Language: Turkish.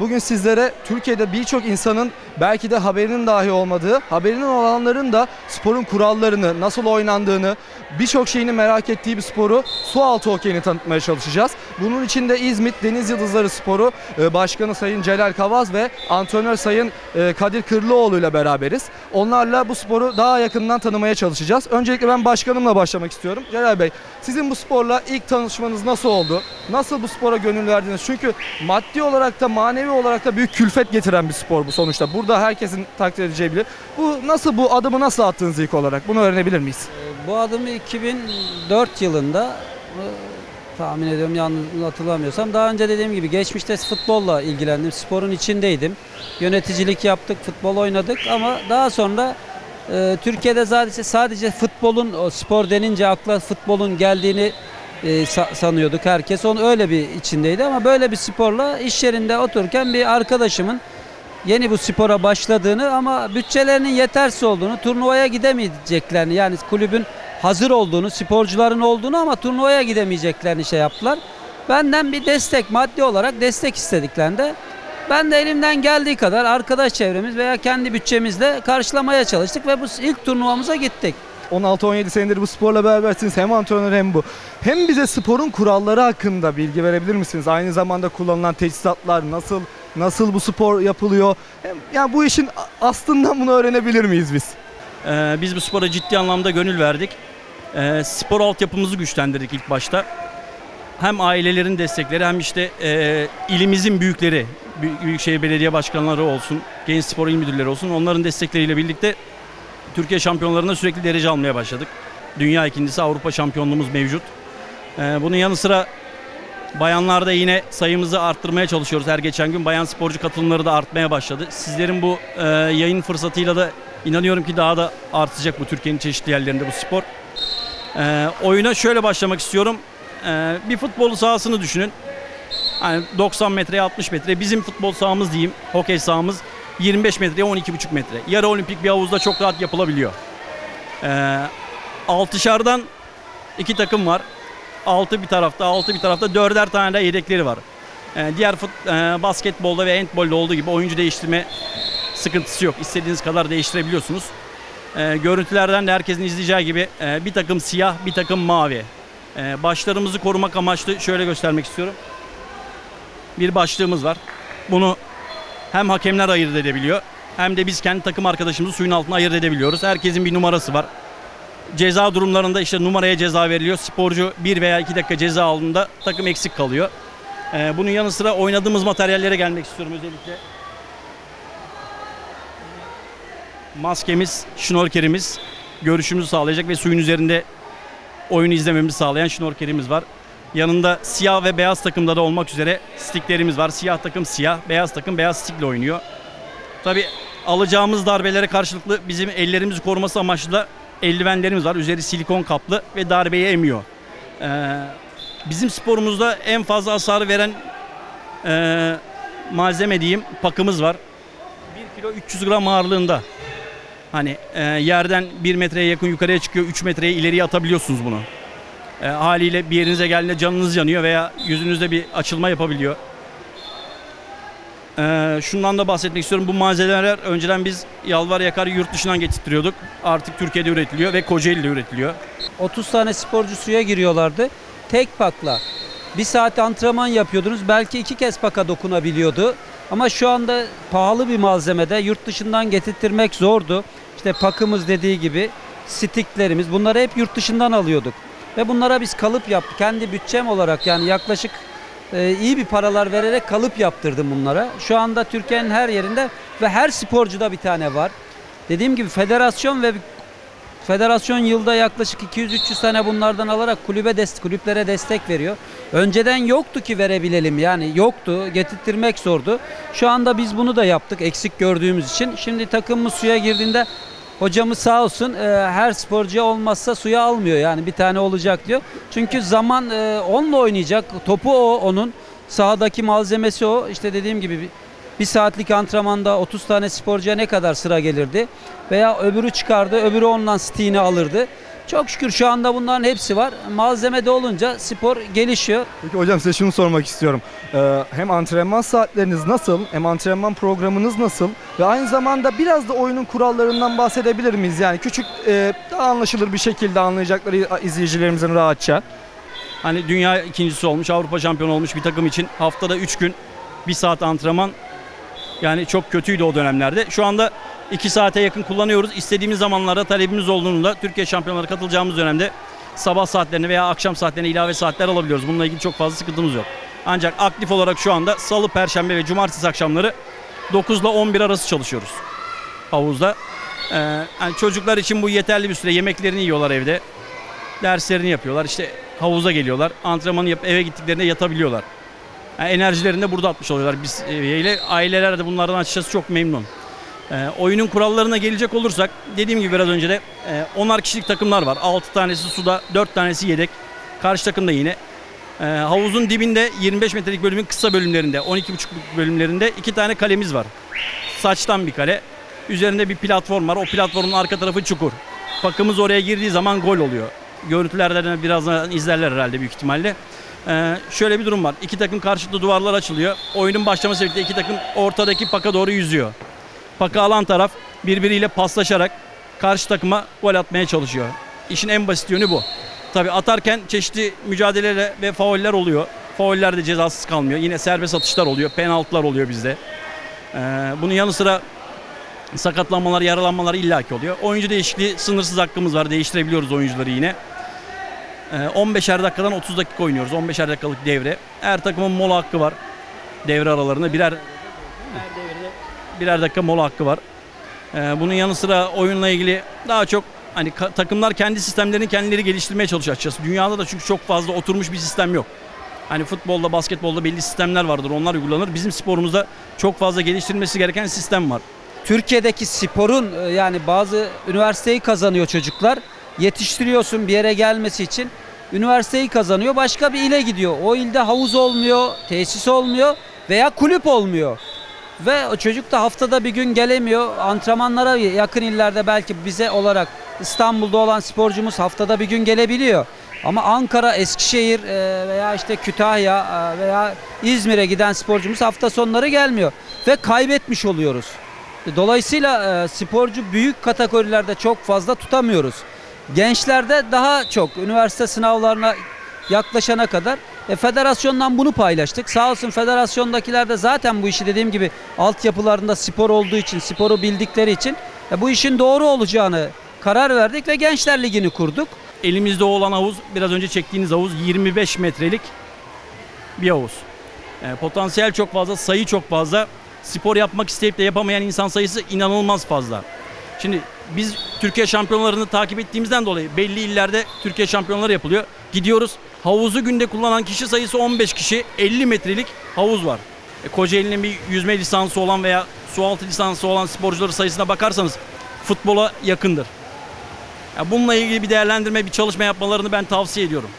Bugün sizlere Türkiye'de birçok insanın belki de haberinin dahi olmadığı, haberinin olanların da sporun kurallarını, nasıl oynandığını, birçok şeyini merak ettiği bir sporu su altı hokeyini tanıtmaya çalışacağız. Bunun için de İzmit Deniz Yıldızları Sporu e, Başkanı Sayın Celal Kavaz ve antrenör Sayın e, Kadir Kırlıoğlu ile beraberiz. Onlarla bu sporu daha yakından tanımaya çalışacağız. Öncelikle ben başkanımla başlamak istiyorum. Celal Bey, sizin bu sporla ilk tanışmanız nasıl oldu? Nasıl bu spora gönül verdiniz? Çünkü maddi olarak da manevi olarak da büyük külfet getiren bir spor bu sonuçta. Burada herkesin takdir edeceği bilir. Bu nasıl bu adımı nasıl attınız ilk olarak? Bunu öğrenebilir miyiz? Bu adımı 2004 yılında tahmin ediyorum yanlış hatırlamıyorsam daha önce dediğim gibi geçmişte futbolla ilgilendim. Sporun içindeydim. Yöneticilik yaptık, futbol oynadık ama daha sonra e, Türkiye'de sadece sadece futbolun o spor denince akla futbolun geldiğini e, sa- sanıyorduk herkes. Onu öyle bir içindeydi ama böyle bir sporla iş yerinde otururken bir arkadaşımın yeni bu spora başladığını ama bütçelerinin yetersiz olduğunu, turnuvaya gidemeyeceklerini yani kulübün hazır olduğunu, sporcuların olduğunu ama turnuvaya gidemeyeceklerini şey yaptılar. Benden bir destek, maddi olarak destek istediklerinde ben de elimden geldiği kadar arkadaş çevremiz veya kendi bütçemizle karşılamaya çalıştık ve bu ilk turnuvamıza gittik. 16-17 senedir bu sporla berabersiniz. Hem antrenör hem bu. Hem bize sporun kuralları hakkında bilgi verebilir misiniz? Aynı zamanda kullanılan teçhizatlar nasıl nasıl bu spor yapılıyor? Hem yani bu işin a- aslından bunu öğrenebilir miyiz biz? Ee, biz bu spora ciddi anlamda gönül verdik. Ee, spor altyapımızı güçlendirdik ilk başta. Hem ailelerin destekleri hem işte e, ilimizin büyükleri, Büy- Büyükşehir Belediye Başkanları olsun, Genç Spor İl Müdürleri olsun onların destekleriyle birlikte Türkiye şampiyonlarında sürekli derece almaya başladık. Dünya ikincisi Avrupa şampiyonluğumuz mevcut. Ee, bunun yanı sıra bayanlarda yine sayımızı arttırmaya çalışıyoruz her geçen gün. Bayan sporcu katılımları da artmaya başladı. Sizlerin bu e, yayın fırsatıyla da inanıyorum ki daha da artacak bu Türkiye'nin çeşitli yerlerinde bu spor. Ee, oyuna şöyle başlamak istiyorum. Ee, bir futbol sahasını düşünün. Hani 90 metreye 60 metre. Bizim futbol sahamız diyeyim, hokey sahamız 25 metreye 12,5 metre. Yarı olimpik bir havuzda çok rahat yapılabiliyor. Ee, altışardan iki takım var. Altı bir tarafta, altı bir tarafta dörder tane de yedekleri var. Ee, diğer fut, e, basketbolda ve handbolda olduğu gibi oyuncu değiştirme sıkıntısı yok. İstediğiniz kadar değiştirebiliyorsunuz. Ee, görüntülerden de herkesin izleyeceği gibi e, bir takım siyah, bir takım mavi. Ee, başlarımızı korumak amaçlı şöyle göstermek istiyorum. Bir başlığımız var. Bunu hem hakemler ayırt edebiliyor hem de biz kendi takım arkadaşımızı suyun altına ayırt edebiliyoruz. Herkesin bir numarası var. Ceza durumlarında işte numaraya ceza veriliyor. Sporcu bir veya iki dakika ceza aldığında takım eksik kalıyor. Ee, bunun yanı sıra oynadığımız materyallere gelmek istiyorum özellikle. Maskemiz, şnorkerimiz görüşümüzü sağlayacak ve suyun üzerinde oyunu izlememizi sağlayan şnorkerimiz var. Yanında siyah ve beyaz takımda da olmak üzere stiklerimiz var. Siyah takım siyah, beyaz takım beyaz stikle oynuyor. Tabi alacağımız darbelere karşılıklı bizim ellerimizi koruması amaçlı da eldivenlerimiz var. Üzeri silikon kaplı ve darbeyi emiyor. Ee, bizim sporumuzda en fazla hasar veren e, malzeme diyeyim pakımız var. 1 kilo 300 gram ağırlığında. Hani e, yerden 1 metreye yakın yukarıya çıkıyor, 3 metreye ileriye atabiliyorsunuz bunu. E, haliyle bir yerinize geldiğinde canınız yanıyor veya yüzünüzde bir açılma yapabiliyor. E, şundan da bahsetmek istiyorum. Bu malzemeler önceden biz yalvar yakar yurt dışından getirtiyorduk. Artık Türkiye'de üretiliyor ve Kocaeli'de üretiliyor. 30 tane sporcu suya giriyorlardı. Tek pakla. Bir saat antrenman yapıyordunuz. Belki iki kez paka dokunabiliyordu. Ama şu anda pahalı bir malzemede yurt dışından getirtmek zordu. İşte pakımız dediği gibi stiklerimiz bunları hep yurt dışından alıyorduk. Ve bunlara biz kalıp yaptık. Kendi bütçem olarak yani yaklaşık e, iyi bir paralar vererek kalıp yaptırdım bunlara. Şu anda Türkiye'nin her yerinde ve her sporcuda bir tane var. Dediğim gibi federasyon ve Federasyon yılda yaklaşık 200-300 tane bunlardan alarak kulübe dest kulüplere destek veriyor. Önceden yoktu ki verebilelim yani yoktu getirttirmek zordu. Şu anda biz bunu da yaptık eksik gördüğümüz için. Şimdi takımımız suya girdiğinde hocamız sağ olsun e, her sporcuya olmazsa suya almıyor yani bir tane olacak diyor. Çünkü zaman e, onunla oynayacak topu o onun sahadaki malzemesi o işte dediğim gibi bir- bir saatlik antrenmanda 30 tane sporcuya ne kadar sıra gelirdi? Veya öbürü çıkardı, öbürü ondan stiğini alırdı. Çok şükür şu anda bunların hepsi var. Malzeme de olunca spor gelişiyor. Peki hocam size şunu sormak istiyorum. Ee, hem antrenman saatleriniz nasıl, hem antrenman programınız nasıl ve aynı zamanda biraz da oyunun kurallarından bahsedebilir miyiz? Yani küçük, e, daha anlaşılır bir şekilde anlayacakları izleyicilerimizin rahatça. Hani dünya ikincisi olmuş, Avrupa şampiyonu olmuş bir takım için haftada 3 gün 1 saat antrenman yani çok kötüydü o dönemlerde. Şu anda 2 saate yakın kullanıyoruz. İstediğimiz zamanlarda talebimiz olduğunda Türkiye şampiyonları katılacağımız dönemde sabah saatlerine veya akşam saatlerine ilave saatler alabiliyoruz. Bununla ilgili çok fazla sıkıntımız yok. Ancak aktif olarak şu anda salı, perşembe ve cumartesi akşamları 9 ile 11 arası çalışıyoruz havuzda. Ee, yani çocuklar için bu yeterli bir süre. Yemeklerini yiyorlar evde. Derslerini yapıyorlar. İşte havuza geliyorlar. Antrenmanı yapıp eve gittiklerinde yatabiliyorlar. Yani enerjilerini de burada atmış oluyorlar biz seviyeyle. Aileler de bunlardan açıkçası çok memnun. Ee, oyunun kurallarına gelecek olursak dediğim gibi biraz önce de e, 10'ar kişilik takımlar var. 6 tanesi suda, 4 tanesi yedek. Karşı takımda yine. Ee, havuzun dibinde 25 metrelik bölümün kısa bölümlerinde, 12,5 bölümlerinde iki tane kalemiz var. Saçtan bir kale. Üzerinde bir platform var. O platformun arka tarafı çukur. Pakımız oraya girdiği zaman gol oluyor. Görüntülerden birazdan izlerler herhalde büyük ihtimalle. Ee, şöyle bir durum var. İki takım karşılıklı duvarlar açılıyor. Oyunun başlaması birlikte iki takım ortadaki paka doğru yüzüyor. Paka alan taraf birbiriyle paslaşarak karşı takıma gol atmaya çalışıyor. İşin en basit yönü bu. Tabi atarken çeşitli mücadeleler ve fauller oluyor. Fauller de cezasız kalmıyor. Yine serbest atışlar oluyor. Penaltılar oluyor bizde. Ee, bunun yanı sıra sakatlanmalar, yaralanmalar illaki oluyor. Oyuncu değişikliği sınırsız hakkımız var. Değiştirebiliyoruz oyuncuları yine. Ee, 15'er dakikadan 30 dakika oynuyoruz. 15'er dakikalık devre. Her takımın mola hakkı var. Devre aralarında birer birer dakika mola hakkı var. Ee, bunun yanı sıra oyunla ilgili daha çok hani takımlar kendi sistemlerini kendileri geliştirmeye çalışıyor açıkçası. Dünyada da çünkü çok fazla oturmuş bir sistem yok. Hani futbolda, basketbolda belli sistemler vardır. Onlar uygulanır. Bizim sporumuzda çok fazla geliştirilmesi gereken sistem var. Türkiye'deki sporun e, yani bazı üniversiteyi kazanıyor çocuklar. Yetiştiriyorsun bir yere gelmesi için. Üniversiteyi kazanıyor başka bir ile gidiyor. O ilde havuz olmuyor, tesis olmuyor veya kulüp olmuyor. Ve o çocuk da haftada bir gün gelemiyor. Antrenmanlara yakın illerde belki bize olarak İstanbul'da olan sporcumuz haftada bir gün gelebiliyor. Ama Ankara, Eskişehir e, veya işte Kütahya e, veya İzmir'e giden sporcumuz hafta sonları gelmiyor. Ve kaybetmiş oluyoruz. Dolayısıyla e, sporcu büyük kategorilerde çok fazla tutamıyoruz. Gençlerde daha çok üniversite sınavlarına yaklaşana kadar e, federasyondan bunu paylaştık. Sağ olsun federasyondakiler de zaten bu işi dediğim gibi altyapılarında spor olduğu için, sporu bildikleri için e, bu işin doğru olacağını karar verdik ve Gençler Ligi'ni kurduk. Elimizde olan havuz biraz önce çektiğiniz havuz 25 metrelik bir havuz. E, potansiyel çok fazla, sayı çok fazla. Spor yapmak isteyip de yapamayan insan sayısı inanılmaz fazla. Şimdi biz Türkiye şampiyonlarını takip ettiğimizden dolayı belli illerde Türkiye şampiyonları yapılıyor. Gidiyoruz havuzu günde kullanan kişi sayısı 15 kişi 50 metrelik havuz var. E, Kocaeli'nin bir yüzme lisansı olan veya sualtı lisansı olan sporcuları sayısına bakarsanız futbola yakındır. Ya bununla ilgili bir değerlendirme, bir çalışma yapmalarını ben tavsiye ediyorum.